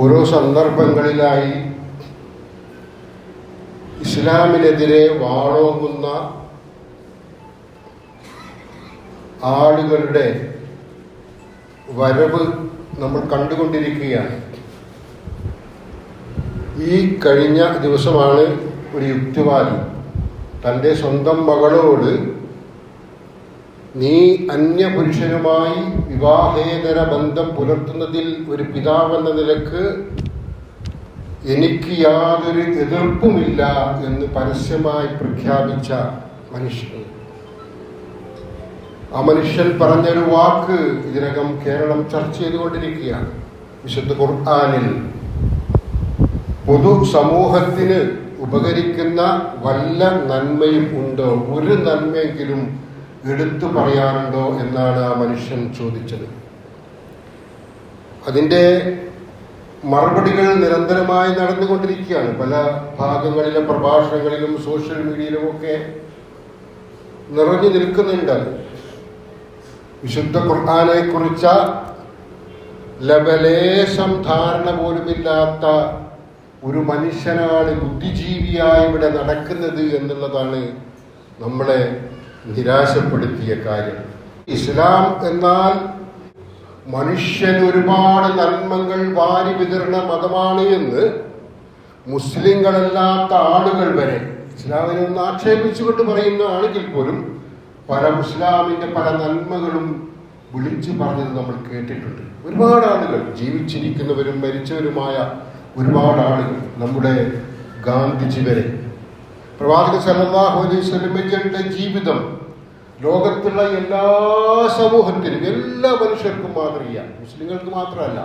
ഓരോ സന്ദർഭങ്ങളിലായി ഇസ്ലാമിനെതിരെ വാളോങ്ങുന്ന ആളുകളുടെ വരവ് നമ്മൾ കണ്ടുകൊണ്ടിരിക്കുകയാണ്. ഈ കഴിഞ്ഞ ദിവസമാണ് ഒരു യുക്തിവാദി തന്റെ സ്വന്തം മകളോട് നീ അന്യപുരുഷനുമായി വിവാഹേതര ബന്ധം പുലർത്തുന്നതിൽ ഒരു പിതാവെന്ന നിലയ്ക്ക് എനിക്ക് യാതൊരു എതിർപ്പുമില്ല എന്ന് പരസ്യമായി പ്രഖ്യാപിച്ച മനുഷ്യൻ. ആ മനുഷ്യൻ പറഞ്ഞൊരു വാക്ക് ഇതിനകം കേരളം ചർച്ച ചെയ്തുകൊണ്ടിരിക്കുകയാണ്. വിശുദ്ധ ഖുർആാനിൽ പൊതു സമൂഹത്തിന് ഉപകരിക്കുന്ന വല്ല നന്മയും ഉണ്ടോ? ഒരു നന്മയെങ്കിലും എടുത്തു പറയാറുണ്ടോ എന്നാണ് ആ മനുഷ്യൻ ചോദിച്ചത്. അതിന്റെ മറുപടികൾ നിരന്തരമായി നടന്നുകൊണ്ടിരിക്കുകയാണ്. പല ഭാഗങ്ങളിലെ പ്രഭാഷണങ്ങളിലും സോഷ്യൽ മീഡിയയിലുമൊക്കെ നിറഞ്ഞു നിൽക്കുന്നുണ്ട് വിശുദ്ധ ഖുർആാനെ കുറിച്ച ലബലേശം ധാരണ പോലുമില്ലാത്ത ഒരു മനുഷ്യനാണ് ബുദ്ധിജീവിയായി ഇവിടെ നടക്കുന്നത് എന്നുള്ളതാണ് നമ്മളെ നിരാശപ്പെടുത്തിയ കാര്യം. ഇസ്ലാം എന്നാൽ മനുഷ്യൻ ഒരുപാട് നന്മകൾ വാരി വിതരണ മതമാണ് എന്ന് മുസ്ലിങ്ങളല്ലാത്ത ആളുകൾ വരെ ഇസ്ലാമിനെ ഒന്ന് ആക്ഷേപിച്ചുകൊണ്ട് പറയുന്ന ആണെങ്കിൽ പോലും പല മുസ്ലാമിന്റെ പല നന്മകളും വിളിച്ചു പറഞ്ഞത് നമ്മൾ കേട്ടിട്ടുണ്ട്. ഒരുപാട് ആളുകൾ ജീവിച്ചിരിക്കുന്നവരും മരിച്ചവരുമായ ഒരുപാട് ആളുകൾ നമ്മുടെ ഗാന്ധിജി വരെ പ്രവാചക സല്ലല്ലാഹു അലൈഹി സ്വലമിജയുടെ ജീവിതം ലോകത്തുള്ള എല്ലാ സമൂഹത്തിനും എല്ലാ മനുഷ്യർക്കും മാതൃകയാണ് മുസ്ലിങ്ങൾക്ക് മാത്രമല്ല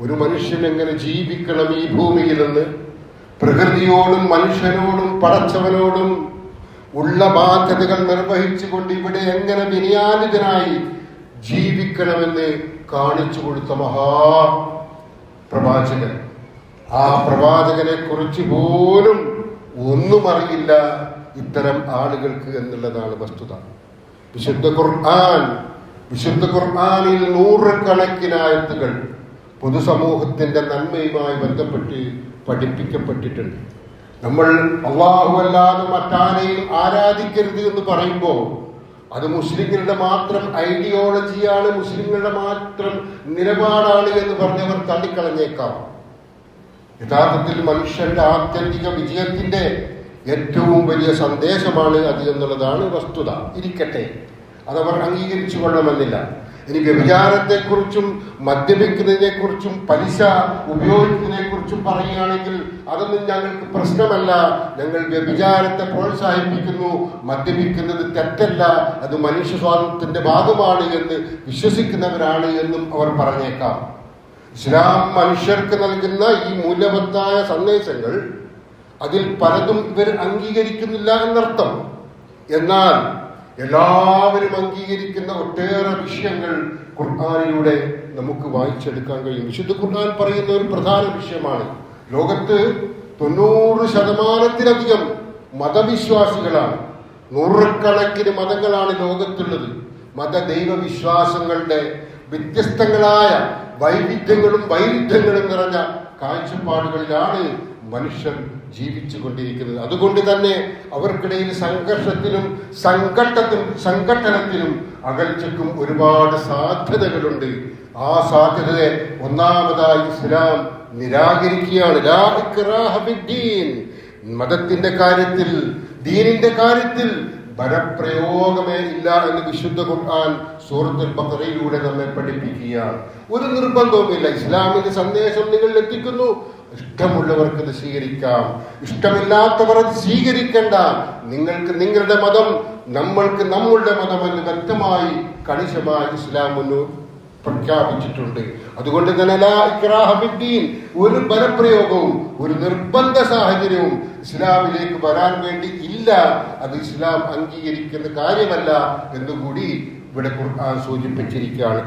ഒരു മനുഷ്യൻ എങ്ങനെ ജീവിക്കണം ഈ ഭൂമിയിൽ നിന്ന് പ്രകൃതിയോടും മനുഷ്യനോടും പടച്ചവനോടും ഉള്ള ബാധ്യതകൾ നിർവഹിച്ചുകൊണ്ട് ഇവിടെ എങ്ങനെ വിനിയാനിതനായി ജീവിക്കണമെന്ന് കാണിച്ചു കൊടുത്ത മഹാ പ്രവാചകൻ. ആ പ്രവാചകനെ കുറിച്ച് പോലും ഒന്നും അറിയില്ല ഇത്തരം ആളുകൾക്ക് എന്നുള്ളതാണ് വസ്തുത. വിശുദ്ധ ഖുർആൻ വിശുദ്ധ ഖുർആാനിൽ നൂറുകണക്കിനായത്തുകൾ പൊതുസമൂഹത്തിന്റെ നന്മയുമായി ബന്ധപ്പെട്ട് പഠിപ്പിക്കപ്പെട്ടിട്ടുണ്ട്. നമ്മൾ അള്ളാഹു അല്ലാതെ മറ്റാരെയും ആരാധിക്കരുത് എന്ന് പറയുമ്പോൾ അത് മുസ്ലിങ്ങളുടെ മാത്രം ഐഡിയോളജിയാണ് മുസ്ലിങ്ങളുടെ മാത്രം നിലപാടാണ് എന്ന് പറഞ്ഞവർ തള്ളിക്കളഞ്ഞേക്കാം. യഥാർത്ഥത്തിൽ മനുഷ്യന്റെ ആത്യന്തിക വിജയത്തിന്റെ ഏറ്റവും വലിയ സന്ദേശമാണ് അത് എന്നുള്ളതാണ് വസ്തുത. ഇരിക്കട്ടെ. അതവർ അംഗീകരിച്ചു കൊള്ളണമെന്നില്ല ഇനി വ്യഭിചാരത്തെക്കുറിച്ചും മദ്യപിക്കുന്നതിനെക്കുറിച്ചും പലിശ ഉപയോഗിക്കുന്നതിനെക്കുറിച്ചും പറയുകയാണെങ്കിൽ അതൊന്നും ഞങ്ങൾക്ക് പ്രശ്നമല്ല. ഞങ്ങൾ വ്യഭിചാരത്തെ പ്രോത്സാഹിപ്പിക്കുന്നു. മദ്യപിക്കുന്നത് തെറ്റല്ല. അത് മനുഷ്യ സ്വാതന്ത്ര്യത്തിന്റെ ഭാഗമാണ് എന്ന് വിശ്വസിക്കുന്നവരാണ് എന്നും അവർ പറഞ്ഞേക്കാം. ഇസ്ലാം മനുഷ്യർക്ക് നൽകുന്ന ഈ മൂല്യവത്തായ സന്ദേശങ്ങൾ അതിൽ പലതും ഇവർ അംഗീകരിക്കുന്നില്ല എന്നർത്ഥം. എന്നാൽ എല്ലാവരും അംഗീകരിക്കുന്ന ഒട്ടേറെ വിഷയങ്ങൾ ഖുർആാനിലൂടെ നമുക്ക് വായിച്ചെടുക്കാൻ കഴിയും. വിശുദ്ധ ഖുർആൻ പറയുന്ന ഒരു പ്രധാന വിഷയമാണ്. ലോകത്ത് തൊണ്ണൂറ് ശതമാനത്തിലധികം മതവിശ്വാസികളാണ്. നൂറുകണക്കിന് മതങ്ങളാണ് ലോകത്തുള്ളത്. മതദൈവ വിശ്വാസങ്ങളുടെ വ്യത്യസ്തങ്ങളായ വൈവിധ്യങ്ങളും വൈരുദ്ധ്യങ്ങളും നിറഞ്ഞ കാഴ്ചപ്പാടുകളിലാണ് മനുഷ്യൻ ജീവിച്ചു കൊണ്ടിരിക്കുന്നത് അതുകൊണ്ട് തന്നെ അവർക്കിടയിൽ സംഘർഷത്തിനും സംഘട്ടത്തിനും സംഘട്ടനത്തിനും അകൽച്ചക്കും ഒരുപാട് സാധ്യതകളുണ്ട്. ആ സാധ്യതയെ ഒന്നാമതായി ഇസ്ലാം നിരാകരിക്കുകയാണ്. മതത്തിന്റെ കാര്യത്തിൽ ദീനിന്റെ കാര്യത്തിൽ ബലപ്രയോഗമേ ഇല്ല എന്ന് വിശുദ്ധ ഖുർആൻ സൂറത്തുൽ ബക്രയിലൂടെ നമ്മെ പഠിപ്പിക്കുകയാണ് ഒരു നിർബന്ധവുമില്ല. ഇസ്ലാമിന്റെ സന്ദേശം നിങ്ങൾ എത്തിക്കുന്നു. ഇഷ്ടമുള്ളവർക്ക് ഇത് സ്വീകരിക്കാം. ഇഷ്ടമില്ലാത്തവർ അത് സ്വീകരിക്കണ്ട. നിങ്ങൾക്ക് നിങ്ങളുടെ മതം നമ്മൾക്ക് നമ്മളുടെ മതം എന്ന് വ്യക്തമായി കണിശമായി ഇസ്ലാം മുന്നോട്ട് പ്രഖ്യാപിച്ചിട്ടുണ്ട്. അതുകൊണ്ട് തന്നെ ലാ ഇക്റാഹ ബിദ്ദീൻ ഒരു ബലപ്രയോഗവും ഒരു നിർബന്ധ സാഹചര്യവും ഇസ്ലാമിലേക്ക് വരാൻ വേണ്ടി ഇല്ല. അത് ഇസ്ലാം അംഗീകരിക്കുന്ന കാര്യമല്ല എന്നുകൂടി ഇവിടെ ഖുർആൻ സൂചിപ്പിച്ചിരിക്കുകയാണ്.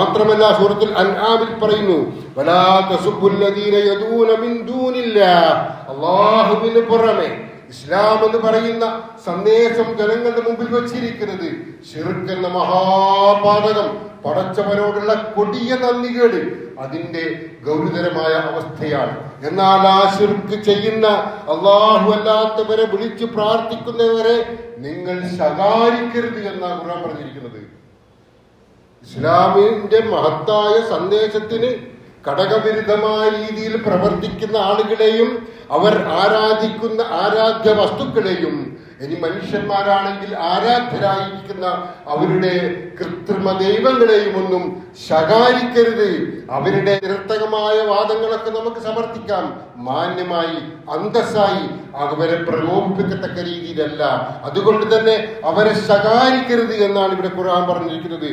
മാത്രമല്ല സൂറത്തുൽ അൻആമിൽ പറയുന്നു വലാ തസുബ്ബുൽ ലദീന യദൂന മിൻ ദൂനില്ലാഹ്. അല്ലാഹുവിന് പുറമെ ഇസ്ലാം എന്ന് പറയുന്ന സന്ദേശം ജനങ്ങളുടെ മുമ്പിൽ വച്ചിരിക്കുന്നത് ഷിർക്ക് എന്ന മഹാപാതകം പടച്ചവനോടുള്ള കൊടിയ നന്ദികേട് അതിന്റെ ഗൗരതരമായ അവസ്ഥയാണ്. എന്നാൽ ആ ശിർക്ക് ചെയ്യുന്ന അള്ളാഹു അല്ലാത്തവരെ വിളിച്ചു പ്രാർത്ഥിക്കുന്നവരെ നിങ്ങൾ ശകാരിക്കരുത് എന്നാണ് ഖുർആൻ പറഞ്ഞിരിക്കുന്നത്. ഇസ്ലാമിന്റെ മഹത്തായ സന്ദേശത്തിന് ഘടകവിരുദ്ധമായ രീതിയിൽ പ്രവർത്തിക്കുന്ന ആളുകളെയും അവർ ആരാധിക്കുന്ന ആരാധ്യ വസ്തുക്കളെയും ഇനി മനുഷ്യന്മാരാണെങ്കിൽ ആരാധ്യരായിരിക്കുന്ന അവരുടെ കൃത്രിമ ദൈവങ്ങളെയും ഒന്നും ശകാരിക്കരുത്. അവരുടെ നിരർത്ഥകമായ വാദങ്ങളൊക്കെ നമുക്ക് സമർത്ഥിക്കാം. മാന്യമായി അന്തസ്സായി അവരെ പ്രലോഭിപ്പിക്കത്തക്ക രീതിയിലല്ല. അതുകൊണ്ട് തന്നെ അവരെ ശകാരിക്കരുത് എന്നാണ് ഇവിടെ ഖുർആൻ പറഞ്ഞിരിക്കുന്നത്.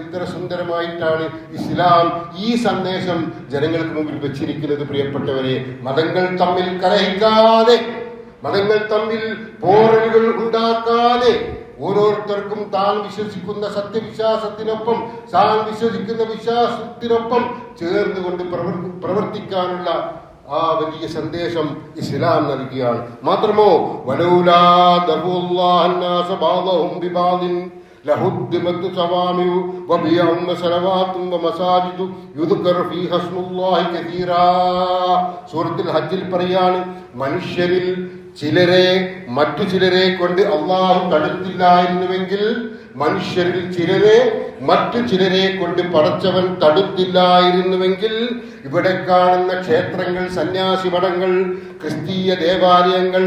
എത്ര സുന്ദരമായിട്ടാണ് ഇസ്ലാം ഈ സന്ദേശം ജനങ്ങൾക്ക് മുമ്പിൽ വെച്ചിരിക്കുന്നത് പ്രിയപ്പെട്ടവരെ. മതങ്ങൾ തമ്മിൽ കലഹിക്കാതെ മതങ്ങൾ തമ്മിൽ പോറലുകൾ ഉണ്ടാക്കാതെ ഓരോരുത്തർക്കും താൻ വിശ്വസിക്കുന്ന സത്യവിശ്വാസത്തിനൊപ്പം താൻ വിശ്വസിക്കുന്ന വിശ്വാസത്തിനൊപ്പം ചേർന്നുകൊണ്ട് പ്രവർത്തിക്കാനുള്ള ആ വലിയ സന്ദേശം ഇസ്ലാം നൽകിയാണ്. മാത്രമോ വലൗലാ لهدمت صوامع وبيع وصلوات ومساجد يذكر فيها اسم الله كثيرا സൂറത്തുൽ ഹജ്ജിൽ പറയാണ് മനുഷ്യരിൽ ചിലരെ മറ്റു ചിലരെ കൊണ്ട് അള്ളാഹു തടുത്തില്ലായിരുന്നുവെങ്കിൽ മനുഷ്യരിൽ ചിലരെ മറ്റു ചിലരെ കൊണ്ട് പടച്ചവൻ തടുത്തില്ലായിരുന്നുവെങ്കിൽ ഇവിടെ കാണുന്ന ക്ഷേത്രങ്ങൾ സന്യാസി മഠങ്ങൾ ക്രിസ്തീയ ദേവാലയങ്ങൾ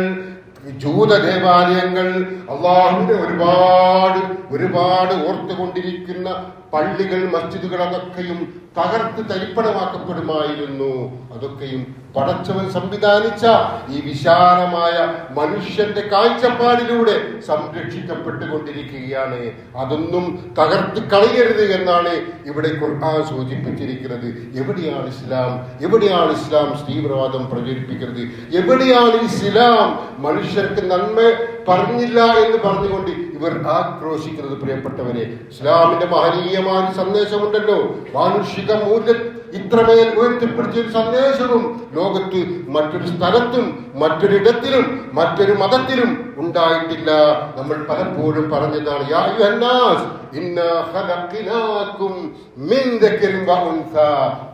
ജൂത ദേവാലയങ്ങൾ അള്ളാഹുവിന്റെ ഒരുപാട് ഒരുപാട് ഓർത്തുകൊണ്ടിരിക്കുന്ന പള്ളികൾ മസ്ജിദുകൾ അതൊക്കെയും തകർത്ത് തരിപ്പണമാക്കപ്പെടുമായിരുന്നു. അതൊക്കെയും പടച്ചവൻ സംവിധാനിച്ച ഈ വിശാലമായ മനുഷ്യന്റെ കാഴ്ചപ്പാടിലൂടെ സംരക്ഷിക്കപ്പെട്ടുകൊണ്ടിരിക്കുകയാണ്. അതൊന്നും തകർത്ത് കളയരുത് എന്നാണ് ഇവിടെ ഖുർആൻ സൂചിപ്പിച്ചിരിക്കുന്നത്. എവിടെയാണ് ഇസ്ലാം? എവിടെയാണ് ഇസ്ലാം? തീവ്രവാദം പ്രചരിപ്പിക്കുന്നത് എവിടെയാണ് ഇസ്ലാം? മനുഷ്യർക്ക് നന്മ പറഞ്ഞില്ല എന്ന് പറഞ്ഞുകൊണ്ട് ഇവർ ആക്രോശിക്കുന്നത് പ്രിയപ്പെട്ടവരെ. ഇസ്ലാമിന്റെ മഹനീയമായ സന്ദേശമുണ്ടല്ലോ. മാനുഷിക മൂല്യം ഇത്രമേൽ ഉയർത്തിപ്പിടിച്ച ഒരു സന്ദേശവും ലോകത്ത് മറ്റൊരു സ്ഥലത്തും മറ്റൊരിടത്തിലും മറ്റൊരു മതത്തിലും ഉണ്ടായിട്ടില്ല. നമ്മൾ പലപ്പോഴും പറഞ്ഞതാണ് യാ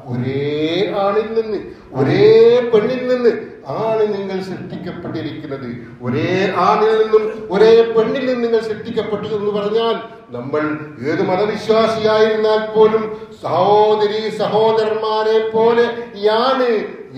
ഒരേ ആണിൽ നിന്ന് ഒരേ പെണ്ണിൽ നിന്ന് ആണ് നിങ്ങൾ സൃഷ്ടിക്കപ്പെട്ടിരിക്കുന്നത്. ഒരേ ആണിൽ നിന്നും ഒരേ പെണ്ണിൽ നിന്നും നിങ്ങൾ സൃഷ്ടിക്കപ്പെട്ടു എന്ന് പറഞ്ഞാൽ നമ്മൾ ഏത് മതവിശ്വാസിയായിരുന്നാൽ പോലും സഹോദരി സഹോദരന്മാരെ പോലെയാണ്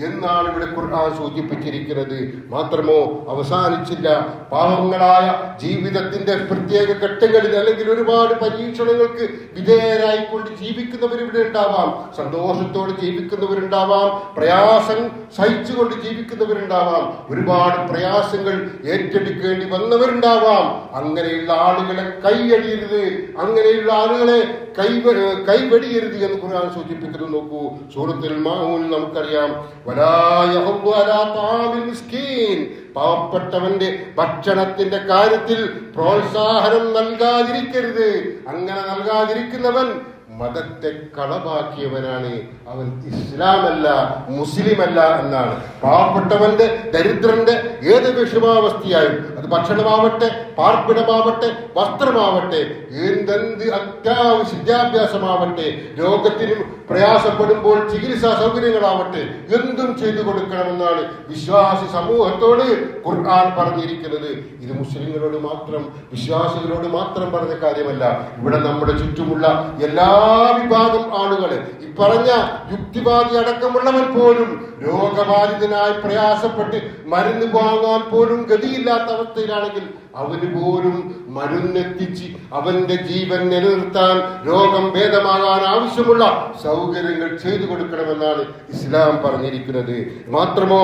എന്നാണ് ഇവിടെ ഖുർആൻ സൂചിപ്പിച്ചിരിക്കുന്നത്. മാത്രമോ അവസാനിച്ചില്ല. പാവങ്ങളായ ജീവിതത്തിന്റെ പ്രത്യേക ഘട്ടങ്ങളിൽ അല്ലെങ്കിൽ ഒരുപാട് പരീക്ഷണങ്ങൾക്ക് വിധേയരായിക്കൊണ്ട് ജീവിക്കുന്നവർ ഇവിടെ ഉണ്ടാവാം. സന്തോഷത്തോടെ ജീവിക്കുന്നവരുണ്ടാവാം. പ്രയാസം സഹിച്ചുകൊണ്ട് ജീവിക്കുന്നവരുണ്ടാവാം. ഒരുപാട് പ്രയാസങ്ങൾ ഏറ്റെടുക്കേണ്ടി വന്നവരുണ്ടാവാം. അങ്ങനെയുള്ള ആളുകളെ കൈയടിയരുത്. അങ്ങനെയുള്ള ആളുകളെ കൈവ കൈവെടിയരുത് എന്ന് ഖുർആൻ സൂചിപ്പിക്കുന്നത് നോക്കൂ. സൂറത്തുൽ മാഊനിൽ നമുക്കറിയാം. പാവപ്പെട്ടവന്റെ ഭക്ഷണത്തിന്റെ കാര്യത്തിൽ പ്രോത്സാഹനം നൽകാതിരിക്കരുത്. അങ്ങനെ നൽകാതിരിക്കുന്നവൻ മതത്തെ കളവാക്കിയവനാണ്. അവൻ ഇസ്ലാമല്ല മുസ്ലിമല്ല എന്നാണ്. പാവപ്പെട്ടവന്റെ ദരിദ്രന്റെ ഏത് വിഷമാവസ്ഥയായും ഭക്ഷണമാവട്ടെ പാർപ്പിടമാവട്ടെ വസ്ത്രമാവട്ടെ എന്തെന്ത് അത്യാവശ്യ വിദ്യാഭ്യാസമാവട്ടെ രോഗത്തിനും പ്രയാസപ്പെടുമ്പോൾ ചികിത്സാ സൗകര്യങ്ങളാവട്ടെ എന്തും ചെയ്തു കൊടുക്കണമെന്നാണ് വിശ്വാസി സമൂഹത്തോട് ഖുർആൻ പറഞ്ഞിരിക്കുന്നത്. ഇത് മുസ്ലിങ്ങളോട് മാത്രം വിശ്വാസികളോട് മാത്രം പറഞ്ഞ കാര്യമല്ല. ഇവിടെ നമ്മുടെ ചുറ്റുമുള്ള എല്ലാ വിഭാഗം ആളുകൾ ഈ പറഞ്ഞ യുക്തിവാദി അടക്കമുള്ളവൻ പോലും രോഗബാധിതനായി പ്രയാസപ്പെട്ട് മരുന്ന് വാങ്ങാൻ പോലും ഗതിയില്ലാത്ത അവസ്ഥയിലാണെങ്കിൽ അവന് പോലും മരുന്നെത്തിച്ച് അവന്റെ ജീവൻ നിലനിർത്താൻ രോഗം ഭേദമാകാൻ ആവശ്യമുള്ള സൗകര്യങ്ങൾ ചെയ്തു കൊടുക്കണമെന്നാണ് ഇസ്ലാം പറഞ്ഞിരിക്കുന്നത്. മാത്രമോ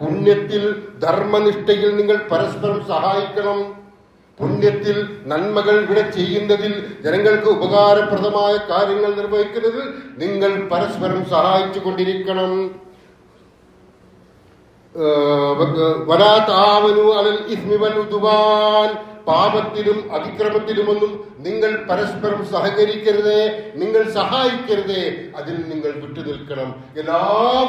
പുണ്യത്തിൽ ധർമ്മനിഷ്ഠയിൽ നിങ്ങൾ പരസ്പരം സഹായിക്കണം. പുണ്യത്തിൽ നന്മകൾ ഇവിടെ ചെയ്യുന്നതിൽ ജനങ്ങൾക്ക് ഉപകാരപ്രദമായ കാര്യങ്ങൾ നിർവഹിക്കുന്നതിൽ നിങ്ങൾ പരസ്പരം സഹായിച്ചു കൊണ്ടിരിക്കണം. വലാ താവനു അലൽ പാപത്തിലും അതിക്രമത്തിലുമൊന്നും നിങ്ങൾ പരസ്പരം സഹകരിക്കരുതേ നിങ്ങൾ സഹായിക്കരുതേ അതിൽ നിങ്ങൾ വിട്ടുനിൽക്കണം. എല്ലാ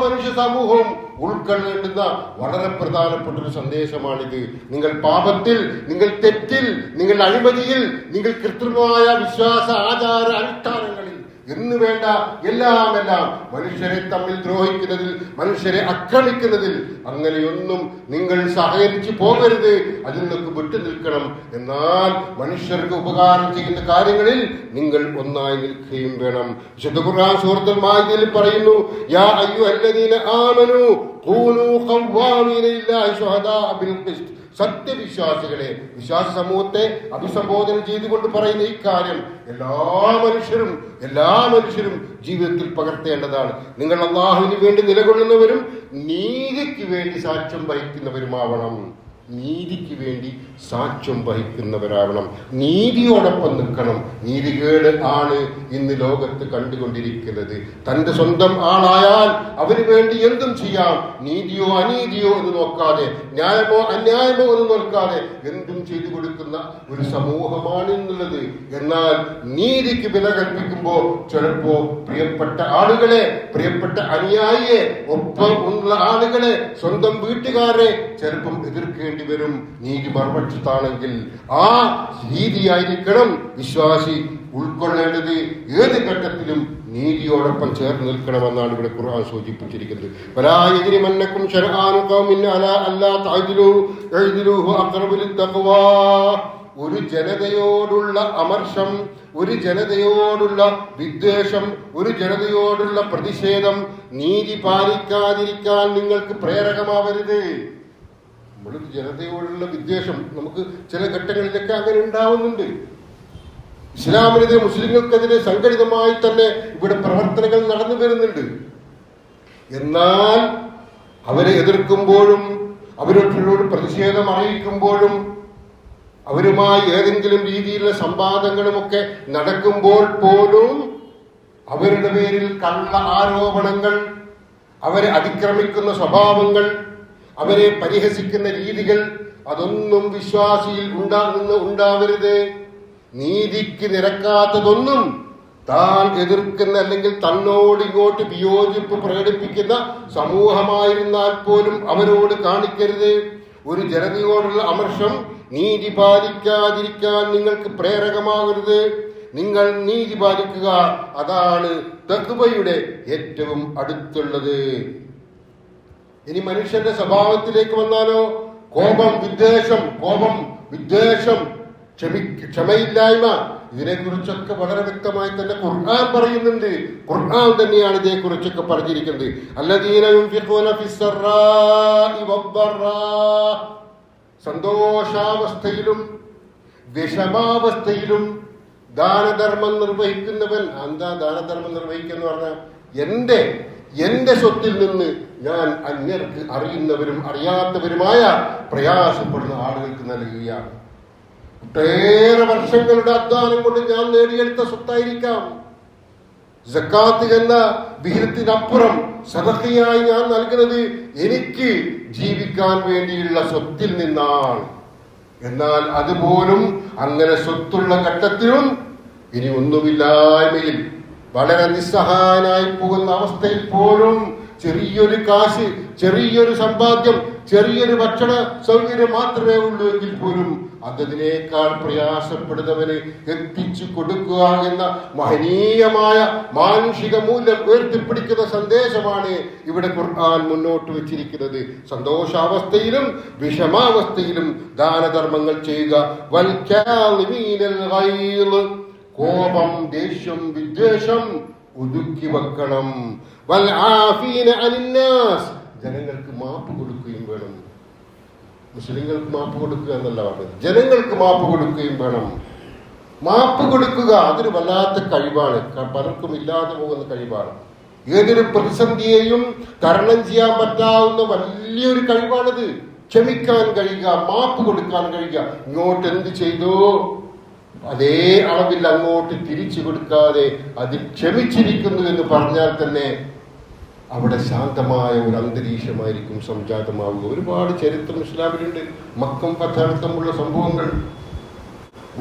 മനുഷ്യ സമൂഹവും ഉൾക്കൊള്ളേണ്ടുന്ന വളരെ പ്രധാനപ്പെട്ട ഒരു സന്ദേശമാണിത്. നിങ്ങൾ പാപത്തിൽ നിങ്ങൾ തെറ്റിൽ നിങ്ങൾ അഴിമതിയിൽ നിങ്ങൾ കൃത്രിമമായ വിശ്വാസ ആചാര അനുഷ്ഠാനങ്ങളിൽ എന്ന് വേണ്ട എല്ലാം എല്ലാം മനുഷ്യരെ തമ്മിൽ ദ്രോഹിക്കുന്നതിൽ മനുഷ്യരെ ആക്രമിക്കുന്നതിൽ അങ്ങനെയൊന്നും നിങ്ങൾ സഹകരിച്ചു പോകരുത്. അതിൽ നിന്നൊക്കെ വിട്ടു നിൽക്കണം. എന്നാൽ മനുഷ്യർക്ക് ഉപകാരം ചെയ്യുന്ന കാര്യങ്ങളിൽ നിങ്ങൾ ഒന്നായി നിൽക്കുകയും വേണം. വിശുദ്ധ ഖുർആൻ സൂറത്തുൽ പറയുന്നു യാ അയ്യുഹല്ലദീന ആമനു കൂനൂ ഖവ്വാമീന ലില്ലാഹി ശുഹദാ ബിൽ ഖിസ്ത്. സത്യവിശ്വാസികളെ വിശ്വാസ സമൂഹത്തെ അഭിസംബോധന ചെയ്തുകൊണ്ട് പറയുന്ന ഈ കാര്യം എല്ലാ മനുഷ്യരും എല്ലാ മനുഷ്യരും ജീവിതത്തിൽ പകർത്തേണ്ടതാണ്. നിങ്ങൾ അള്ളാഹുവിന് വേണ്ടി നിലകൊള്ളുന്നവരും നീതിക്ക് വേണ്ടി സാക്ഷ്യം വഹിക്കുന്നവരുമാവണം. നീതിക്ക് വേണ്ടി സാക്ഷ്യം വഹിക്കുന്നവരാവണം. നീതിയോടൊപ്പം നിൽക്കണം. നീതികേട് ആണ് ഇന്ന് ലോകത്ത് കണ്ടുകൊണ്ടിരിക്കുന്നത്. തന്റെ സ്വന്തം ആളായാൽ അവന് വേണ്ടി എന്തും ചെയ്യാം. നീതിയോ അനീതിയോ എന്ന് നോക്കാതെ ന്യായമോ അന്യായമോ എന്ന് നോക്കാതെ എന്തും ചെയ്തു കൊടുക്കുന്ന ഒരു സമൂഹമാണ് എന്നുള്ളത് എന്നാൽ നീതിക്ക് വില കൽപ്പിക്കുമ്പോൾ ചിലപ്പോ പ്രിയപ്പെട്ട ആളുകളെ പ്രിയപ്പെട്ട അനുയായിയെ ഒപ്പം ഉള്ള ആളുകളെ സ്വന്തം വീട്ടുകാരെ ചിലപ്പം എതിർക്കേണ്ടി വരും നീതി മറുപക്ഷത്താണെങ്കിൽ ആ രീതിയായിരിക്കണം വിശ്വാസി ഉൾക്കൊള്ളേണ്ടത്. ഏത് ഘട്ടത്തിലും നീതിയോടൊപ്പം ചേർന്ന് നിൽക്കണമെന്നാണ് ഇവിടെ ഖുർആൻ സൂചിപ്പിച്ചിരിക്കുന്നത്. വലായതിരി മന്നക്കും ശരആനു അല്ലാ തഅദിലു എഴുതിലൂഹു അഖറബു ഒരു ജനതയോടുള്ള അമർഷം ഒരു ജനതയോടുള്ള വിദ്വേഷം ഒരു ജനതയോടുള്ള പ്രതിഷേധം നീതി പാലിക്കാതിരിക്കാൻ നിങ്ങൾക്ക് പ്രേരകമാവരുത്. നമ്മളൊരു ജനതയോടുള്ള വിദ്വേഷം നമുക്ക് ചില ഘട്ടങ്ങളിലൊക്കെ അങ്ങനെ ഉണ്ടാവുന്നുണ്ട്. ഇസ്ലാമിനെതിരെ മുസ്ലിങ്ങൾക്കെതിരെ സംഘടിതമായി തന്നെ ഇവിടെ പ്രവർത്തനങ്ങൾ നടന്നു വരുന്നുണ്ട്. എന്നാൽ അവരെ എതിർക്കുമ്പോഴും അവരോട് പ്രതിഷേധം അറിയിക്കുമ്പോഴും അവരുമായി ഏതെങ്കിലും രീതിയിലുള്ള സംവാദങ്ങളുമൊക്കെ നടക്കുമ്പോൾ പോലും അവരുടെ പേരിൽ കള്ള ആരോപണങ്ങൾ അവരെ അതിക്രമിക്കുന്ന സ്വഭാവങ്ങൾ അവരെ പരിഹസിക്കുന്ന രീതികൾ അതൊന്നും വിശ്വാസിയിൽ ഉണ്ടാകുന്ന ഉണ്ടാവരുത്. നീതിക്ക് നിരക്കാത്തതൊന്നും താൻ എതിർക്കുന്ന അല്ലെങ്കിൽ തന്നോട് ഇങ്ങോട്ട് വിയോജിപ്പ് പ്രകടിപ്പിക്കുന്ന സമൂഹമായിരുന്നാൽ പോലും അവരോട് കാണിക്കരുത്. ഒരു ജനതയോടുള്ള അമർഷം നീതി പാലിക്കാതിരിക്കാൻ നിങ്ങൾക്ക് പ്രേരകമാകരുത്. നിങ്ങൾ നീതി പാലിക്കുക. അതാണ് തഹ്വയുടെ ഏറ്റവും അടുത്തുള്ളത്. ഇനി മനുഷ്യന്റെ സ്വഭാവത്തിലേക്ക് വന്നാലോ? കോപം വിദ്വേഷം കോപം വിദ്വേഷം ക്ഷമി ക്ഷമയില്ലായ്മ ഇതിനെക്കുറിച്ചൊക്കെ വളരെ വ്യക്തമായി തന്നെ ഖുർആൻ പറയുന്നുണ്ട്. ഖുർആൻ തന്നെയാണ് ഇതേക്കുറിച്ചൊക്കെ പറഞ്ഞിരിക്കുന്നത്. സന്തോഷാവസ്ഥയിലും വിഷമാവസ്ഥയിലും ദാനധർമ്മം നിർവഹിക്കുന്നവൻ എന്താ ദാനധർമ്മം നിർവഹിക്കുന്ന പറഞ്ഞാൽ എന്റെ എന്റെ സ്വത്തിൽ നിന്ന് ഞാൻ അന്യർക്ക് അറിയുന്നവരും അറിയാത്തവരുമായ പ്രയാസപ്പെടുന്ന ആളുകൾക്ക് നൽകുകയാണ്. ഒട്ടേറെ വർഷങ്ങളുടെ അധ്വാനം കൊണ്ട് ഞാൻ നേടിയെടുത്ത സ്വത്തായിരിക്കാം. ജക്കാത്ത് എന്ന വിഹിതത്തിനപ്പുറം സദഹയായി ഞാൻ നൽകുന്നത് എനിക്ക് ജീവിക്കാൻ വേണ്ടിയുള്ള സ്വത്തിൽ നിന്നാണ്. എന്നാൽ അതുപോലും അങ്ങനെ സ്വത്തുള്ള ഘട്ടത്തിലും ഇനി ഒന്നുമില്ലായ്മയിൽ വളരെ നിസ്സഹായനായി പോകുന്ന അവസ്ഥയിൽ പോലും ചെറിയൊരു കാശ് ചെറിയൊരു സമ്പാദ്യം ചെറിയൊരു ഭക്ഷണ സൗകര്യം മാത്രമേ ഉള്ളൂ എങ്കിൽ പോലും അതിനേക്കാൾ പ്രയാസപ്പെടുന്നവന് എത്തിച്ചു കൊടുക്കുക എന്ന മഹനീയമായ മാനുഷിക മൂല്യം ഉയർത്തിപ്പിടിക്കുന്ന സന്ദേശമാണ് ഇവിടെ ഖുർആൻ മുന്നോട്ട് വെച്ചിരിക്കുന്നത് സന്തോഷാവസ്ഥയിലും വിഷമാവസ്ഥയിലും ദാനധർമ്മങ്ങൾ ചെയ്യുക വൽ. കോപം ദേഷ്യം വിദ്വേഷം ഒതുക്കി വെക്കണം. വൽ ആഫീന ജനങ്ങൾക്ക് മാപ്പ് കൊടുക്കുകയും വേണം. മുസ്ലിങ്ങൾക്ക് മാപ്പ് കൊടുക്കുക എന്നല്ല പറഞ്ഞത്. ജനങ്ങൾക്ക് മാപ്പ് കൊടുക്കുകയും വേണം. മാപ്പ് കൊടുക്കുക അതൊരു വല്ലാത്ത കഴിവാണ്. പലർക്കും ഇല്ലാതെ പോകുന്ന കഴിവാണ്. ഏതൊരു പ്രതിസന്ധിയെയും തരണം ചെയ്യാൻ പറ്റാവുന്ന വലിയൊരു കഴിവാണത്. ക്ഷമിക്കാൻ കഴിയുക മാപ്പ് കൊടുക്കാൻ കഴിയുക. ഇങ്ങോട്ട് എന്ത് ചെയ്തോ? അതേ അളവിൽ അങ്ങോട്ട് തിരിച്ചു കൊടുക്കാതെ അത് ക്ഷമിച്ചിരിക്കുന്നു എന്ന് പറഞ്ഞാൽ തന്നെ അവിടെ ശാന്തമായ ഒരു അന്തരീക്ഷമായിരിക്കും സംജാതമാവുക. ഒരുപാട് ചരിത്രം ഇസ്ലാമിലുണ്ട്. മക്കം പഥാർത്ഥമുള്ള സംഭവങ്ങൾ.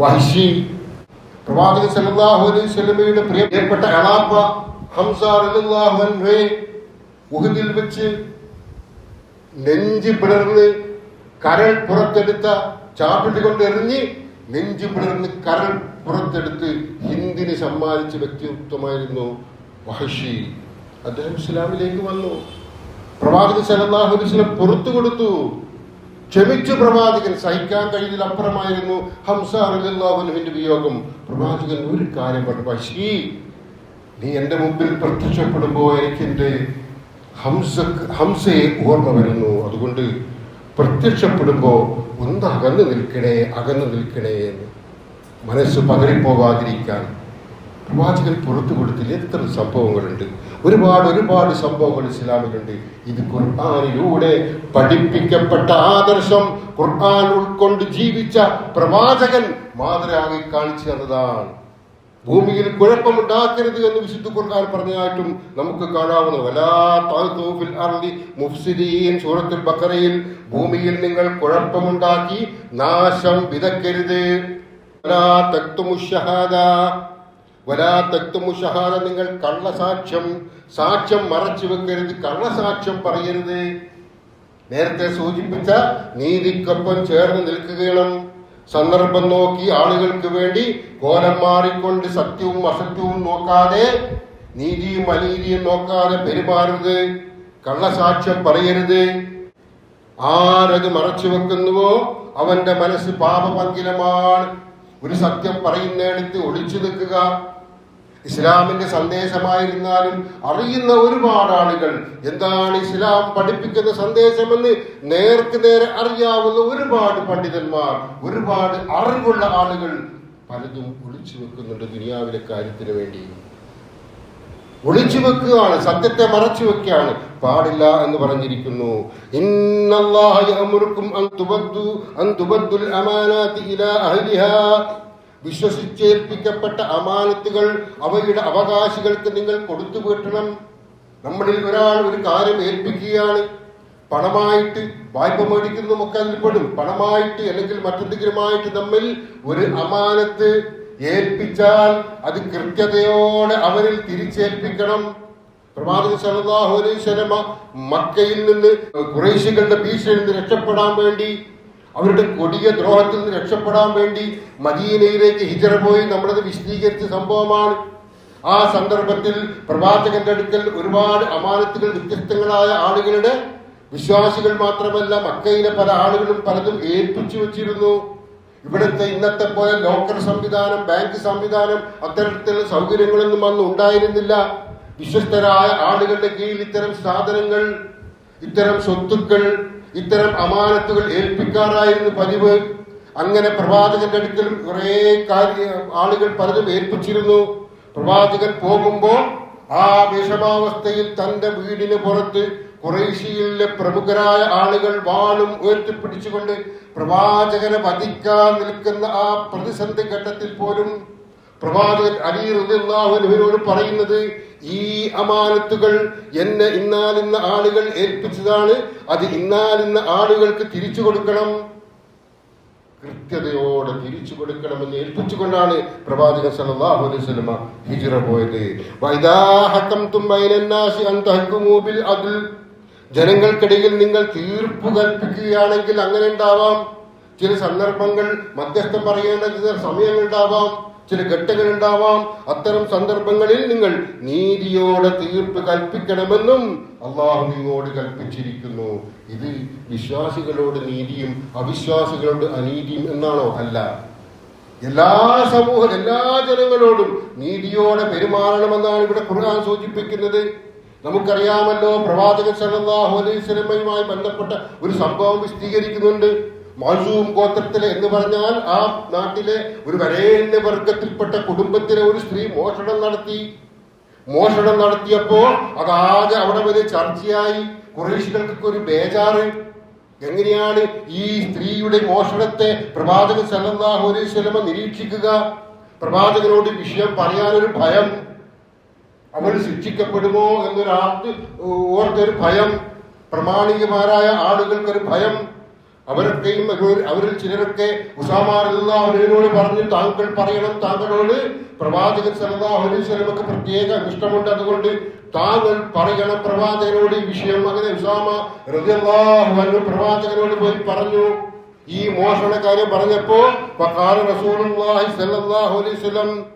വഹിഷി പ്രവാചകൻ സല്ലല്ലാഹു അലൈഹി വസല്ലമയുടെ പ്രിയപ്പെട്ട അളാപ്പ ഹംസ റളിയല്ലാഹു അൻഹു ഉഹദിൽ വെച്ച് നെഞ്ചി പിളർന്ന് കരൾ പുറത്തെടുത്ത ചാപ്പിട്ട് കൊണ്ട് എറിഞ്ഞ് നെഞ്ചി പിളർന്ന് കരൾ പുറത്തെടുത്ത് ഹിന്ദിന് സമ്മാനിച്ച വ്യക്തിത്വമായിരുന്നു വഹഷി? അദ്ദേഹം ഇസ്ലാമിലേക്ക് വന്നു. പ്രവാചകൻ വസല്ലം പുറത്തു കൊടുത്തു. ക്ഷമിച്ചു പ്രവാചകൻ. സഹിക്കാൻ കഴിയുന്നതിലപ്പുറമായിരുന്നു ഹംസ റളിയല്ലാഹുവിന്റെ വിയോഗം. പ്രവാചകൻ ഒരു കാര്യം പറഞ്ഞു. വഹഷി നീ എന്റെ മുമ്പിൽ പ്രത്യക്ഷപ്പെടുമ്പോൾ എനിക്ക് എന്റെ ഹംസ ഹംസയെ ഓർമ്മ വരുന്നു. അതുകൊണ്ട് പ്രത്യക്ഷപ്പെടുമ്പോൾ ഒന്ന് അകന്നു നിൽക്കണേ അകന്നു നിൽക്കണേ എന്ന്. മനസ്സ് പതറിപ്പോകാതിരിക്കാൻ പ്രവാചകൻ പുറത്തു കൊടുത്തിൽ എത്ര സംഭവങ്ങളുണ്ട്. ഒരുപാട് ഒരുപാട് സംഭവങ്ങൾ ഇസ്ലാമിലുണ്ട്. ഇത് ഖുർആാനിലൂടെ പഠിപ്പിക്കപ്പെട്ട ആദർശം ഖുർആൻ ഉൾക്കൊണ്ട് ജീവിച്ച പ്രവാചകൻ മാതൃകയായി കാണിച്ചു തന്നതാണ്. ഭൂമിയിൽ കുഴപ്പമുണ്ടാക്കരുത് എന്ന് വിശുദ്ധ ഖുർആൻ പറഞ്ഞതായിട്ടും നമുക്ക് കാണാവുന്നു സൂറത്തുൽ ബഖറയിൽ ഭൂമിയിൽ നിങ്ങൾ കുഴപ്പമുണ്ടാക്കി നാശം വിതക്കരുത്. നിങ്ങൾ കള്ളസാക്ഷ്യം സാക്ഷ്യം മറച്ചു വെക്കരുത് കള്ളസാക്ഷ്യം പറയരുത്. നേരത്തെ സൂചിപ്പിച്ച നീതിക്കൊപ്പം ചേർന്ന് നിൽക്കുകയും സന്ദർഭം നോക്കി ആളുകൾക്ക് വേണ്ടി കോലം മാറിക്കൊണ്ട് സത്യവും അസത്യവും നോക്കാതെ നീതിയും അനീതിയും നോക്കാതെ പെരുമാറരുത് കള്ളസാക്ഷ്യം പറയരുത്. ആരത് മറച്ചു വെക്കുന്നുവോ? അവന്റെ മനസ്സ് പാപപങ്കിലമാണ് ഒരു സത്യം പറയുന്നിടത്ത് ഒളിച്ചു നിൽക്കുക. ഇസ്ലാമിന്റെ സന്ദേശമായിരുന്നാലും അറിയുന്ന ഒരുപാട് ആളുകൾ എന്താണ് ഇസ്ലാം പഠിപ്പിക്കുന്ന സന്ദേശമെന്ന് നേർക്ക് നേരെ അറിയാവുന്ന ഒരുപാട് പണ്ഡിതന്മാർ ഒരുപാട് അറിവുള്ള ആളുകൾ പലതും ഒളിച്ചു വെക്കുന്നുണ്ട് ദുനിയാവിലെ കാര്യത്തിന് വേണ്ടി. ഒളിച്ചു വെക്കുകയാണ് സത്യത്തെ മറച്ചു വെക്കുകയാണ്. പാടില്ല എന്ന് പറഞ്ഞിരിക്കുന്നു. ഇന്നല്ലാഹു യഅമുറുക്കും അൻ തുബദ്ദു അൻ തുബദ്ദുൽ അമാനാതി ഇലാ അഹ്ലിഹാ. വിശ്വസിച്ചേൽപ്പിക്കപ്പെട്ട അമാനത്തുകൾ അവയുടെ അവകാശികൾക്ക് നിങ്ങൾ കൊടുത്തു വീട്ടണം നമ്മളിൽ ഒരാൾ ഒരു കാര്യം ഏൽപ്പിക്കുകയാണ്. പണമായിട്ട് വായ്പ മേടിക്കുന്നതുമൊക്കെ അതിൽപ്പെടും പെടും. പണമായിട്ട് അല്ലെങ്കിൽ മറ്റെന്തെങ്കിലുമായിട്ട് തമ്മിൽ ഒരു അമാനത്ത് ഏൽപ്പിച്ചാൽ അത് കൃത്യതയോടെ അവരിൽ തിരിച്ചേൽപ്പിക്കണം. അലൈഹി മക്കയിൽ നിന്ന് കുറേശികളുടെ ഭീഷണിയിൽ നിന്ന് രക്ഷപ്പെടാൻ വേണ്ടി അവരുടെ കൊടിയ ദ്രോഹത്തിൽ നിന്ന് രക്ഷപ്പെടാൻ വേണ്ടി മദീനയിലേക്ക് ഹിജറ പോയി നമ്മളത് വിശദീകരിച്ച സംഭവമാണ്. ആ സന്ദർഭത്തിൽ പ്രവാചകന്റെ അടുക്കൽ ഒരുപാട് അമാനത്തുകൾ വ്യത്യസ്തങ്ങളായ ആളുകളുടെ വിശ്വാസികൾ മാത്രമല്ല മക്കയിലെ പല ആളുകളും പലതും ഏൽപ്പിച്ചു വെച്ചിരുന്നു. ഇവിടുത്തെ ഇന്നത്തെ പോലെ ലോക്കർ സംവിധാനം ബാങ്ക് സംവിധാനം അത്തരത്തിലുള്ള സൗകര്യങ്ങളൊന്നും അന്ന് ഉണ്ടായിരുന്നില്ല. വിശ്വസ്തരായ ആളുകളുടെ കീഴിൽ ഇത്തരം സാധനങ്ങൾ ഇത്തരം സ്വത്തുക്കൾ ഇത്തരം അമാനത്തുകൾ ഏൽപ്പിക്കാറായിരുന്നു പതിവ്. അങ്ങനെ പ്രവാചകന്റെ അടുക്കലും കുറേ കാര്യ ആളുകൾ പലതും ഏൽപ്പിച്ചിരുന്നു. പ്രവാചകൻ പോകുമ്പോൾ ആ വിഷമാവസ്ഥയിൽ തന്റെ വീടിന് പുറത്ത് കുറേശ്യയിലെ പ്രമുഖരായ ആളുകൾ വാളും ഉയർത്തിപ്പിടിച്ചുകൊണ്ട് പ്രവാചകനെ വധിക്കാൻ നിൽക്കുന്ന ആ പ്രതിസന്ധി ഘട്ടത്തിൽ പോലും പ്രവാചകൻ അലി പറയുന്നത് ഈ അമാനത്തുകൾ എന്നെ ഇന്നാലിന്ന ആളുകൾ ഏൽപ്പിച്ചതാണ്. അത് ഇന്നാലിന്ന ആളുകൾക്ക് തിരിച്ചു കൊടുക്കണം. കൃത്യതയോടെ തിരിച്ചു കൊടുക്കണമെന്ന് ഏൽപ്പിച്ചുകൊണ്ടാണ് പ്രവാചകൻ സല്ലല്ലാഹു അലൈഹി വസല്ലമ ഹിജ്റ പോയത്. വൈദാ ഹക്കംതും ബൈനന്നാസി അൻ ബിൽ അദ്ൽ. ജനങ്ങൾക്കിടയിൽ നിങ്ങൾ തീർപ്പ് കൽപ്പിക്കുകയാണെങ്കിൽ അങ്ങനെ ഉണ്ടാവാം. ചില സന്ദർഭങ്ങൾ മധ്യസ്ഥം പറയേണ്ട ചില സമയങ്ങൾ ഉണ്ടാവാം. ചില ഘട്ടങ്ങൾ ഉണ്ടാവാം അത്തരം സന്ദർഭങ്ങളിൽ നിങ്ങൾ നീതിയോടെ തീർപ്പ് കൽപ്പിക്കണമെന്നും അള്ളാഹു നിങ്ങളോട് കൽപ്പിച്ചിരിക്കുന്നു. ഇത് വിശ്വാസികളോട് നീതിയും അവിശ്വാസികളോട് അനീതിയും എന്നാണോ? അല്ല. എല്ലാ സമൂഹ എല്ലാ ജനങ്ങളോടും നീതിയോടെ പെരുമാറണമെന്നാണ് ഇവിടെ ഖുർആൻ സൂചിപ്പിക്കുന്നത്. നമുക്കറിയാമല്ലോ പ്രവാചകൻ സല്ലല്ലാഹു അലൈഹി സ്വലമയുമായി ബന്ധപ്പെട്ട ഒരു സംഭവം വിശദീകരിക്കുന്നുണ്ട്. മസൂം ഗോത്രത്തിലെ എന്ന് പറഞ്ഞാൽ ആ നാട്ടിലെ ഒരു വരേണ്യ വർഗത്തിൽപ്പെട്ട കുടുംബത്തിലെ ഒരു സ്ത്രീ മോഷണം നടത്തി. മോഷണം നടത്തിയപ്പോ അതാകെ അവിടെ വരെ ചർച്ചയായി. കുറേശികൾക്കൊക്കെ ഒരു ബേജാറ്. എങ്ങനെയാണ് ഈ സ്ത്രീയുടെ മോഷണത്തെ പ്രവാചകൻ സല്ലല്ലാഹു അലൈഹി നിരീക്ഷിക്കുക? പ്രവാചകനോട് വിഷയം പറയാനൊരു ഭയം. അവൾ ശിക്ഷിക്കപ്പെടുമോ എന്നൊരാൾക്ക് ഓർത്തൊരു ഭയം. പ്രമാണികമാരായ ആളുകൾക്കൊരു ഭയം. അവരൊക്കെയും അവരിൽ- ചിലരൊക്കെ ഉസാമാറുള്ള അവരോട് പറഞ്ഞു താങ്കൾ പറയണം താങ്കളോട് പ്രവാചകൻ വസല്ലമക്ക് പ്രത്യേക ഇഷ്ടമുണ്ട്. അതുകൊണ്ട് താങ്കൾ പറയണം പ്രവാചകനോട് ഈ വിഷയം. അങ്ങനെ ഉസാമ അൻഹു പ്രവാചകനോട് പോയി പറഞ്ഞു. ഈ മോഷണ കാര്യം പറഞ്ഞപ്പോ റസൂലുള്ളാഹി സല്ലല്ലാഹു അലൈഹി വസല്ലം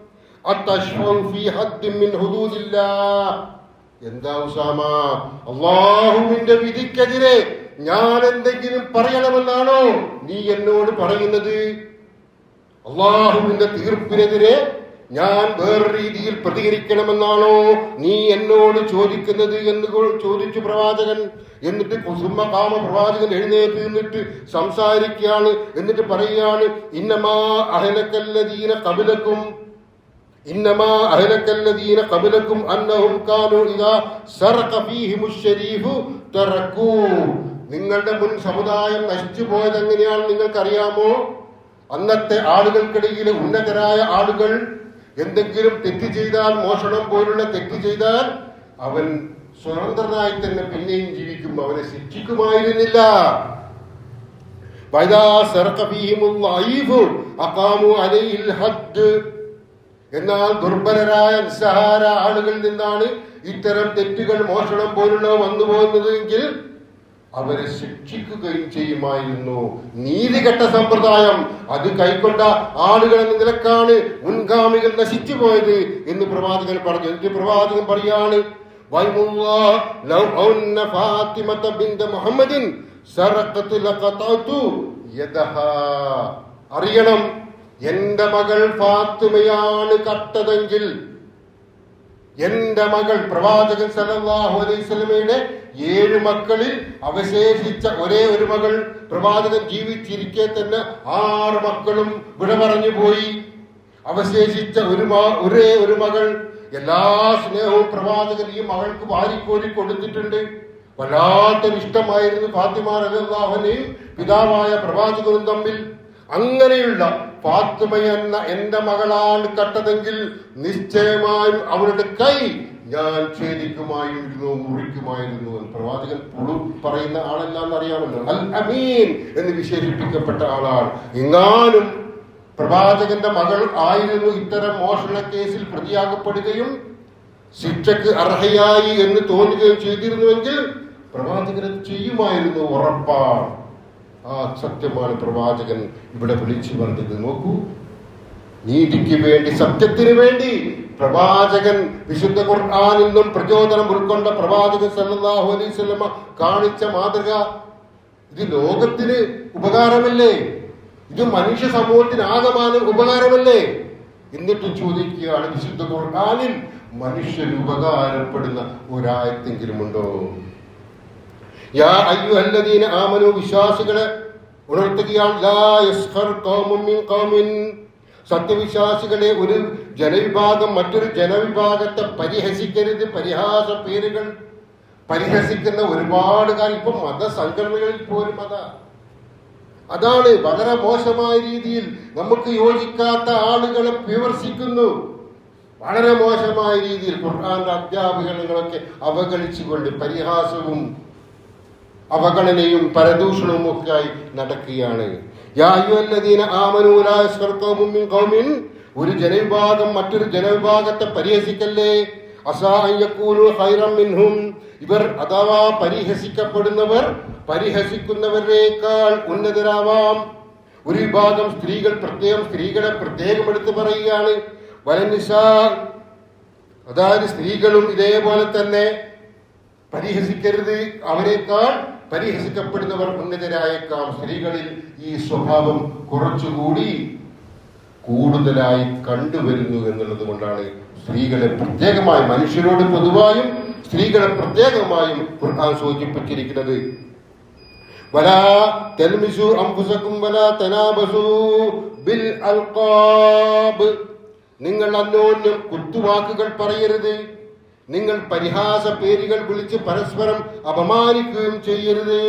ഫീ ഹദ്ദിൻ മിൻ എന്താ ഉസാമ? അള്ളാഹുവിന്റെ വിധിക്കെതിരെ ഞാൻ എന്തെങ്കിലും പറയണമെന്നാണോ നീ എന്നോട് പറയുന്നത്? അള്ളാഹുവിന്റെ തീർപ്പിനെതിരെ ഞാൻ വേറെ രീതിയിൽ പ്രതികരിക്കണമെന്നാണോ നീ എന്നോട് ചോദിക്കുന്നത് എന്ന് ചോദിച്ചു പ്രവാചകൻ. എന്നിട്ട് കുസുമകാമ പ്രവാചകൻ എഴുന്നേറ്റ് നിന്നിട്ട് സംസാരിക്കുകയാണ്. എന്നിട്ട് പറയുകയാണ് ഇന്നമാ അഹലക്കല്ലദീന കപിലക്കും ഇന്നമാ അഹലക്കല്ലദീന കപിലക്കും അന്നഹും കാനു ഇദാ സറഖ ഫീഹിമുശ് ശരീഫു തറക്കൂ നിങ്ങളുടെ മുൻ സമുദായം നശിച്ചു പോയത് എങ്ങനെയാണ് നിങ്ങൾക്കറിയാമോ? അന്നത്തെ ആളുകൾക്കിടയിലെ ഉന്നതരായ ആളുകൾ എന്തെങ്കിലും തെറ്റ് ചെയ്താൽ മോഷണം പോലുള്ള തെറ്റ് ചെയ്താൽ അവൻ സ്വതന്ത്രനായി തന്നെ പിന്നെയും ജീവിക്കും അവനെ ശിക്ഷിക്കുമായിരുന്നില്ല. എന്നാൽ ദുർബലരായ നിസ്സഹാര ആളുകളിൽ നിന്നാണ് ഇത്തരം തെറ്റുകൾ മോഷണം പോലുള്ളവ വന്നു പോകുന്നത് എങ്കിൽ അവരെ ശിക്ഷിക്കുകയും ചെയ്യുമായിരുന്നു. നീതികെട്ട സമ്പ്രദായം. അത് കൈക്കൊണ്ട ആളുകൾ എന്ന നിലക്കാണ് മുൻഗാമികൾ നശിച്ചു പോയത് എന്ന് പ്രവാചകൻ പറഞ്ഞു. എന്നിട്ട് പ്രവാചകൻ പറയാണ് അറിയണം എന്റെ മകൾ ഫാത്തിമയാണ് കട്ടതെങ്കിൽ എന്റെ മകൾ പ്രവാചകൻ സല്ലല്ലാഹു അലൈഹി സ്വലമയുടെ ഏഴ് മക്കളിൽ അവശേഷിച്ച ഒരേ ഒരു മകൾ പ്രവാചകൻ ജീവിച്ചിരിക്കെ തന്നെ ആറ് മക്കളും വിട പറഞ്ഞു പോയി. അവശേഷിച്ച ഒരു ഒരേ ഒരു മകൾ എല്ലാ സ്നേഹവും പ്രവാചകൻ ഈ മകൾക്ക് വാരിക്കോരി കൊടുത്തിട്ടുണ്ട്. വല്ലാത്തൊരു ഇഷ്ടമായിരുന്നു ഫാത്തിമ റളിയല്ലാഹുവിനെയും പിതാവായ പ്രവാചകനും തമ്മിൽ. അങ്ങനെയുള്ള ഫാത്തിമ എന്ന എന്റെ മകളാണ് കട്ടതെങ്കിൽ നിശ്ചയമായും അവരുടെ കൈ ഞാൻ ഛേദിക്കുമായിരുന്നു മുറിക്കുമായിരുന്നു എന്ന് പ്രവാചകൻ പുളു പറയുന്ന ആളല്ല എന്നറിയാമല്ലോ അൽ അമീൻ എന്ന് വിശേഷിപ്പിക്കപ്പെട്ട ആളാണ്. എങ്ങാനും പ്രവാചകന്റെ മകൾ ആയിരുന്നു ഇത്തരം മോഷണ കേസിൽ പ്രതിയാകപ്പെടുകയും ശിക്ഷക്ക് അർഹയായി എന്ന് തോന്നുകയും ചെയ്തിരുന്നുവെങ്കിൽ പ്രവാചകൻ ചെയ്യുമായിരുന്നു ഉറപ്പാണ്. ആ സത്യമാണ് പ്രവാചകൻ ഇവിടെ വിളിച്ചു പറഞ്ഞത്. നോക്കൂ. നീതിക്ക് വേണ്ടി സത്യത്തിന് വേണ്ടി പ്രവാചകൻ വിശുദ്ധ ഖുർആനിൽ നിന്നും പ്രചോദനം ഉൾക്കൊണ്ട പ്രവാചകൻ സല്ലല്ലാഹു അലൈഹി വസല്ലമ കാണിച്ച മാതൃക. ഇത് ലോകത്തിന് ഉപകാരമല്ലേ? ഇത് മനുഷ്യ സമൂഹത്തിന് ആകമാനം ഉപകാരമല്ലേ? എന്നിട്ട് ചോദിക്കുകയാണ് വിശുദ്ധ ഖുർആാനിൽ മനുഷ്യന് ഉപകാരപ്പെടുന്ന ഒരായത്തെങ്കിലും ഉണ്ടോ? ആമനു വിശ്വാസികളെ മിൻ സത്യവിശ്വാസികളെ ഒരു ജനവിഭാഗം മറ്റൊരു ജനവിഭാഗത്തെ പരിഹസിക്കരുത്. പരിഹാസ പേരുകൾ പരിഹസിക്കുന്ന ഒരുപാട് കാര്യം. ഇപ്പൊ മതസംഘടനകളിൽ പോലും അതാ. അതാണ് വളരെ മോശമായ രീതിയിൽ നമുക്ക് യോജിക്കാത്ത ആളുകളെ വിമർശിക്കുന്നു. വളരെ മോശമായ രീതിയിൽ ഖുർആന്റെ അധ്യാപകങ്ങളൊക്കെ അവഗണിച്ചുകൊണ്ട് പരിഹാസവും അവഗണനയും പരദൂഷണവും ഒക്കെ ആയി നടക്കുകയാണ് ഒരു ജനവിഭാഗം മറ്റൊരു ജനവിഭാഗത്തെ പരിഹസിക്കല്ലേ? മിൻഹും. ഇവർ അഥവാ പരിഹസിക്കപ്പെടുന്നവർ പരിഹസിക്കുന്നവരേക്കാൾ ഉന്നതരാവാം. ഒരു വിഭാഗം സ്ത്രീകൾ പ്രത്യേകം സ്ത്രീകളെ പ്രത്യേകം എടുത്തു പറയുകയാണ്. വലനിസ അതായത് സ്ത്രീകളും ഇതേപോലെ തന്നെ പരിഹസിക്കരുത്. അവരെക്കാൾ പരിഹസിക്കപ്പെടുന്നവർ ഉന്നതരായേക്കാം സ്ത്രീകളിൽ ഈ സ്വഭാവം കുറച്ചുകൂടി കൂടുതലായി കണ്ടുവരുന്നു എന്നുള്ളത് കൊണ്ടാണ് സ്ത്രീകളെ പ്രത്യേകമായി മനുഷ്യരോട് പൊതുവായും സ്ത്രീകളെ പ്രത്യേകമായും ഖുർആൻ സൂചിപ്പിച്ചിരിക്കുന്നത്. വലാ തൽമിസു വലാ തനാബസു ബിൽ അൽഖാബ്. നിങ്ങൾ അന്യോന്യം കുത്തുവാക്കുകൾ പറയരുത്. നിങ്ങൾ പരിഹാസ പേരുകൾ വിളിച്ച് പരസ്പരം അപമാനിക്കുകയും ചെയ്യരുത്.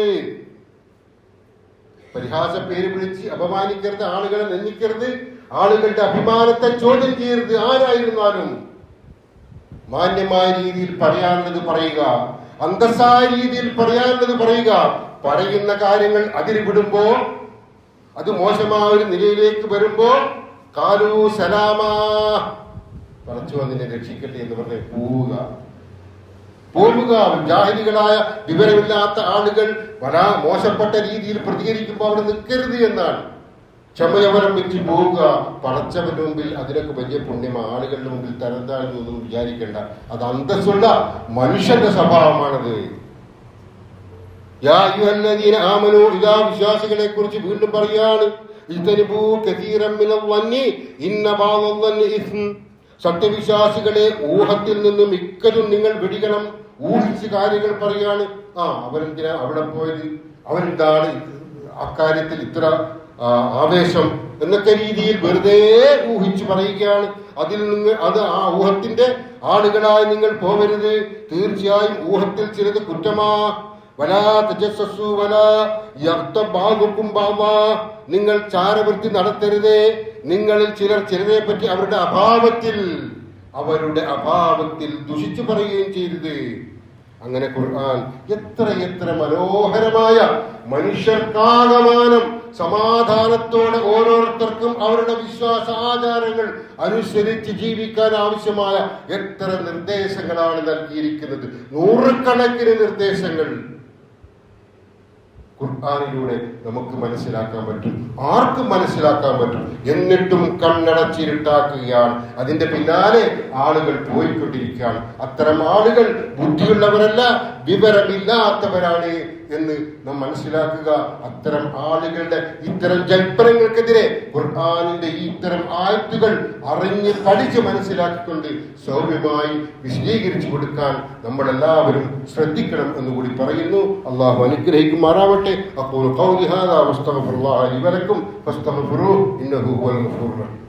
പരിഹാസ പേര് വിളിച്ച് അപമാനിക്കരുത് ആളുകളെ നിന്ദിക്കരുത് ആളുകളുടെ അഭിമാനത്തെ ചോദ്യം ചെയ്യരുത് ആരായിരുന്നാലും. മാന്യമായ രീതിയിൽ പറയാനുള്ളത് പറയുക അന്തസ്സായ രീതിയിൽ പറയാനുള്ളത് പറയുക പറയുന്ന കാര്യങ്ങൾ അതിൽ വിടുമ്പോ അത് മോശമായ ഒരു നിലയിലേക്ക് വരുമ്പോ കാലു സലാമാ. പറച്ചു അതിനെ രക്ഷിക്കട്ടെ എന്ന് പറഞ്ഞ് പോവുക. പോവുക. ജാഹിദികളായ വിവരമില്ലാത്ത ആളുകൾ വരാ മോശപ്പെട്ട രീതിയിൽ പ്രതികരിക്കുമ്പോൾ അവിടെ നിൽക്കരുത് എന്നാണ്. ക്ഷമയവരം വെച്ച് പോവുക. പടച്ചവന്റെ മുമ്പിൽ അതിനൊക്കെ വലിയ പുണ്യം ആളുകളുടെ മുമ്പിൽ തരംതാഴ്ന്നൊന്നും വിചാരിക്കേണ്ട. അത് അന്തസ്സുള്ള മനുഷ്യന്റെ സ്വഭാവമാണത്. വിശ്വാസികളെ കുറിച്ച് വീണ്ടും പറയാണ്. ഇന്ന സത്യവിശ്വാസികളെ ഊഹത്തിൽ നിന്ന് മിക്കതും നിങ്ങൾ വിടികണം. ഊഹിച്ച് കാര്യങ്ങൾ പറയാണ്. ആ അവരെന്തിനാ അവിടെ പോയത്? അവരെന്താണ് അക്കാര്യത്തിൽ ഇത്ര ആവേശം എന്നൊക്കെ രീതിയിൽ വെറുതെ ഊഹിച്ച് പറയുകയാണ്. അതിൽ നിന്ന് അത് ആ ഊഹത്തിന്റെ ആളുകളായി നിങ്ങൾ പോവരുത്. തീർച്ചയായും ഊഹത്തിൽ ചിലത് കുറ്റമാ. വലാ തജസ്സു വലാ നിങ്ങൾ ചാരവൃത്തി നടത്തരുതേ. നിങ്ങളിൽ ചിലർ ചിലരെ പറ്റി അവരുടെ അഭാവത്തിൽ അവരുടെ അഭാവത്തിൽ ദുഷിച്ചു പറയുകയും ചെയ്തത്. അങ്ങനെ ഖുർആൻ എത്ര എത്ര മനോഹരമായ മനുഷ്യർക്കാകമാനം സമാധാനത്തോടെ ഓരോരുത്തർക്കും അവരുടെ വിശ്വാസ ആചാരങ്ങൾ അനുസരിച്ച് ജീവിക്കാൻ ആവശ്യമായ എത്ര നിർദ്ദേശങ്ങളാണ് നൽകിയിരിക്കുന്നത്. നൂറുകണക്കിന് നിർദ്ദേശങ്ങൾ. ഖുർആാനിലൂടെ നമുക്ക് മനസ്സിലാക്കാൻ പറ്റും. ആർക്കും മനസ്സിലാക്കാൻ പറ്റും. എന്നിട്ടും കണ്ണടച്ചിരുട്ടാക്കുകയാണ്. അതിന്റെ പിന്നാലെ ആളുകൾ പോയിക്കൊണ്ടിരിക്കുകയാണ്. അത്തരം ആളുകൾ ബുദ്ധിയുള്ളവരല്ല വിവരമില്ലാത്തവരാണ്. എന്ന് നാം മനസ്സിലാക്കുക. അത്തരം ആളുകളുടെ ഇത്തരം ജൽപ്പനങ്ങൾക്കെതിരെ ഖുർആാനിന്റെ ഈ ഇത്തരം ആയത്തുകൾ അറിഞ്ഞ് പഠിച്ച് മനസ്സിലാക്കിക്കൊണ്ട് സൗമ്യമായി വിശദീകരിച്ചു കൊടുക്കാൻ നമ്മളെല്ലാവരും ശ്രദ്ധിക്കണം എന്ന് കൂടി പറയുന്നു. അള്ളാഹു അനുഗ്രഹിക്കുമാറാവട്ടെ. അപ്പോൾ ഖൗലി ഹാദാ വസ്തഗ്ഫിറുല്ലാഹ ലി വലക്കും. ഫസ്തഗ്ഫിറൂഹു ഇന്നഹു റഹീം.